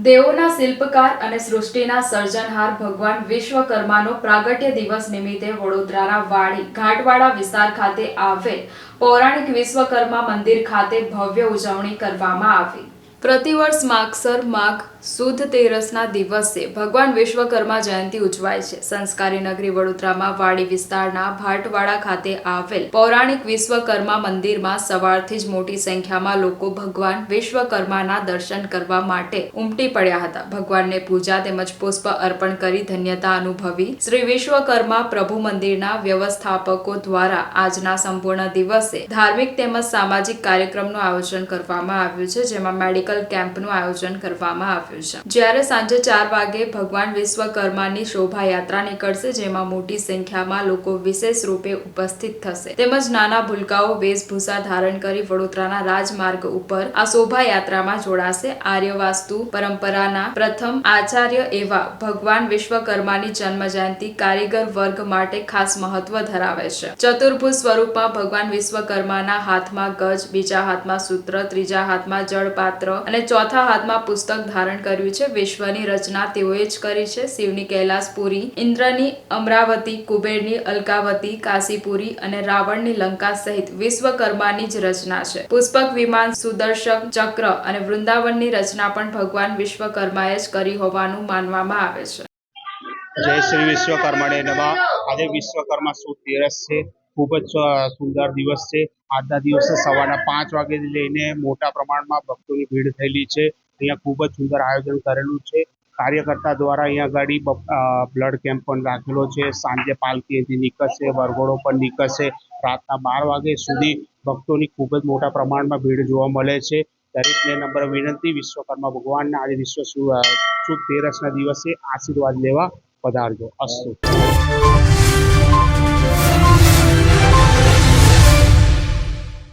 દેવોના શિલ્પકાર અને સૃષ્ટિના સર્જનહાર ભગવાન વિશ્વકર્માનો પ્રાગટ્ય દિવસ નિમિત્તે વડોદરાના વાડી, ઘાટવાડા વિસ્તાર ખાતે આવેલ પૌરાણિક વિશ્વકર્મા મંદિર ખાતે ભવ્ય ઉજવણી કરવામાં આવી. પ્રતિવર્ષ માગસર માઘ સુદ તેરસના દિવસે ભગવાન વિશ્વકર્મા જયંતિ ઉજવાય છે. સંસ્કારી નગરી વડોદરામાં વાડી વિસ્તારના ભાટવાડા ખાતે આવેલ પૌરાણિક વિશ્વકર્મા મંદિરમાં સવારથી જ મોટી સંખ્યામાં લોકો ભગવાન વિશ્વકર્માના દર્શન કરવા માટે ઉમટી પડ્યા હતા. ભગવાનને પૂજા તેમજ પુષ્પ અર્પણ કરી ધન્યતા અનુભવી શ્રી વિશ્વકર્મા પ્રભુ મંદિરના વ્યવસ્થાપકો દ્વારા આજના સંપૂર્ણ દિવસે ધાર્મિક તેમજ સામાજિક કાર્યક્રમનું આયોજન કરવામાં આવ્યું છે, જેમાં મેડિકલ કેમ્પનું આયોજન કરવામાં આવ્યું છે. જ્યારે સાંજે ચાર વાગે ભગવાન વિશ્વકર્માની શોભાયાત્રા નીકળશે, જેમાં મોટી સંખ્યામાં લોકો વિશેષ રૂપે ઉપસ્થિત થશે. તેમજ નાના ભૂલકાઓ વેશભૂષા ધારણ કરી વડોદરાના રાજમાર્ગ ઉપર આ શોભાયાત્રામાં જોડાશે. આર્યવાસ્તુ પરંપરાના પ્રથમ આચાર્ય એવા ભગવાન વિશ્વકર્માની જન્મ જયંતિ કારીગર વર્ગ માટે ખાસ મહત્વ ધરાવે છે. ચતુર્ભુજ સ્વરૂપમાં ભગવાન વિશ્વકર્માના હાથમાં ગજ, બીજા હાથમાં સૂત્ર, ત્રીજા હાથમાં જળપાત્ર અને ચોથા હાથમાં પુસ્તક ધારણ કર્યું છે. વિશ્વની રચના તેઓએ જ કરી છે. શિવની કૈલાસપુરી, ઇન્દ્રની અમરાવતી, કુબેરની અલકાવતી, કાશીપુરી અને રાવણની લંકા સહિત વિશ્વકર્માની જ રચના છે. પુષ્પક, વિમાન, સુદર્શક, ચક્ર અને વૃંદાવનની રચના પણ ભગવાન વિશ્વકર્માએ જ કરી હોવાનું માનવામાં આવે છે. જય શ્રી વિશ્વકર્માને નમઃ. આજે વિશ્વકર્મા સુદ દિવસ છે. ખૂબ જ સુંદર દિવસ છે. આજના દિવસે સવારના પાંચ વાગ્યાથી લઈને મોટા પ્રમાણમાં ભક્તોની ભીડ થયેલી છે. અહીંયા ખૂબ જ સુંદર આયોજન કરેલું છે. કાર્યકર્તા દ્વારા અહીંયા ગાડી બ્લડ કેમ્પ પણ રાખેલો છે. સાંજે પાલકી અહીંથી નીકળશે, વરઘોડો પણ નીકળશે. રાતના બાર વાગ્યા સુધી ભક્તોની ખૂબ જ મોટા પ્રમાણમાં ભીડ જોવા મળે છે. દરેકને નંબર વિનંતી, વિશ્વકર્મા ભગવાનના આજે વિશ્વ સુદ તેરસના દિવસે આશીર્વાદ લેવા પધારજો. અસ્તુ.